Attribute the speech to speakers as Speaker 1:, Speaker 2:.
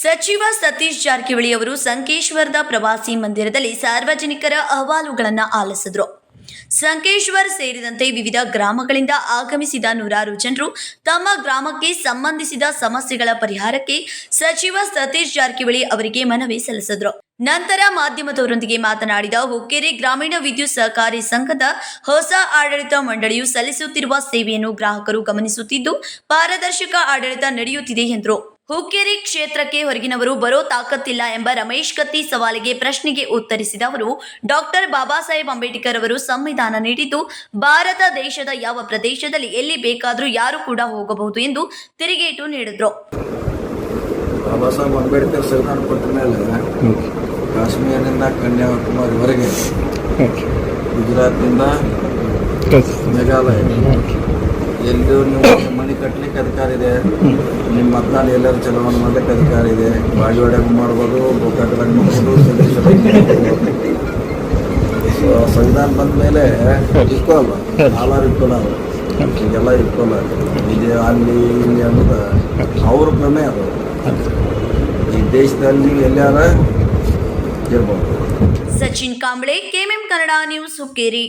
Speaker 1: ಸಚಿವ ಸತೀಶ್ ಜಾರಕಿಹೊಳಿ ಅವರು ಸಂಕೇಶ್ವರದ ಪ್ರವಾಸಿ ಮಂದಿರದಲ್ಲಿ ಸಾರ್ವಜನಿಕರ ಅಹವಾಲುಗಳನ್ನು ಆಲಿಸಿದರು. ಸಂಕೇಶ್ವರ್ ಸೇರಿದಂತೆ ವಿವಿಧ ಗ್ರಾಮಗಳಿಂದ ಆಗಮಿಸಿದ ನೂರಾರು ಜನರು ತಮ್ಮ ಗ್ರಾಮಕ್ಕೆ ಸಂಬಂಧಿಸಿದ ಸಮಸ್ಯೆಗಳ ಪರಿಹಾರಕ್ಕೆ ಸಚಿವ ಸತೀಶ್ ಜಾರಕಿಹೊಳಿ ಅವರಿಗೆ ಮನವಿ ಸಲ್ಲಿಸಿದರು. ನಂತರ ಮಾಧ್ಯಮದವರೊಂದಿಗೆ ಮಾತನಾಡಿದ ಹುಕ್ಕೇರಿ ಗ್ರಾಮೀಣ ವಿದ್ಯುತ್ ಸಹಕಾರಿ ಸಂಘದ ಹೊಸ ಆಡಳಿತ ಮಂಡಳಿಯು ಸಲ್ಲಿಸುತ್ತಿರುವ ಸೇವೆಯನ್ನು ಗ್ರಾಹಕರು ಗಮನಿಸುತ್ತಿದ್ದು, ಪಾರದರ್ಶಕ ಆಡಳಿತ ನಡೆಯುತ್ತಿದೆ ಎಂದರು. ಹುಕ್ಕೇರಿ ಕ್ಷೇತ್ರಕ್ಕೆ ಹೊರಗಿನವರು ಬರೋ ತಾಕತ್ತಿಲ್ಲ ಎಂಬ ರಮೇಶ್ ಕತ್ತಿ ಸವಾಲಿಗೆ ಪ್ರಶ್ನೆಗೆ ಉತ್ತರಿಸಿದ ಅವರು ಡಾಕ್ಟರ್ ಬಾಬಾ ಸಾಹೇಬ್ ಅಂಬೇಡ್ಕರ್ ಅವರು ಸಂವಿಧಾನ ನೀಡಿದ್ದು ಭಾರತ ದೇಶದ ಯಾವ ಪ್ರದೇಶದಲ್ಲಿ ಎಲ್ಲಿ ಬೇಕಾದರೂ ಯಾರು ಕೂಡ ಹೋಗಬಹುದು ಎಂದು ತಿರುಗೇಟು ನೀಡಿದ್ರು.
Speaker 2: ಬಾಬಾ ಸಾಹೇಬ್ ಅಂಬೇಡ್ಕರ್ ಸಂವಿಧಾನ ಕೊಟ್ಟ ಮೇಲೆ ಕಾಶ್ಮೀರದಿಂದ ಕನ್ಯಾಕುಮಾರಿವರೆಗೆ ಗುಜರಾತ್ನಿಂದ ಮೇಘಾಲಯ ಎಲ್ಲೂ ನೀವು ಮನೆ ಕಟ್ಟಲಿಕ್ಕೆ ಅಧಿಕಾರ ಇದೆ. ನಿಮ್ಮ ಮತದಾನ ಎಲ್ಲರೂ ಚಲಾವಣೆ ಮಾಡ್ಲಿಕ್ಕೆ ಅಧಿಕಾರ ಇದೆ. ಬಾಗೇವಾಡ್ಯಾಗ ಮಾಡ್ಬೋದು ಗೋಕಾಕದಾಗ ಮಾಡ್ಬೋದು ಸೊ ಸಂವಿಧಾನ ಬಂದ ಮೇಲೆ ಇಟ್ಕೊಳ್ಳಲ್ಲ ಆಲಾರು ಇಟ್ಕೊಳ್ಳಲ್ಲ ಈಗೆಲ್ಲ ಇಟ್ಕೊಲ್ಲ ಇದೆ ಅಲ್ಲಿ, ಇಲ್ಲಿ ಅನ್ನೋದು ಅವ್ರ ಕ್ರಮೇ ಅದು. ಈ ದೇಶದಲ್ಲಿ ಎಲ್ಲಾರ ಇರ್ಬೋದು.
Speaker 1: Sachin Kamble, KMM Kannada news Hukkeri.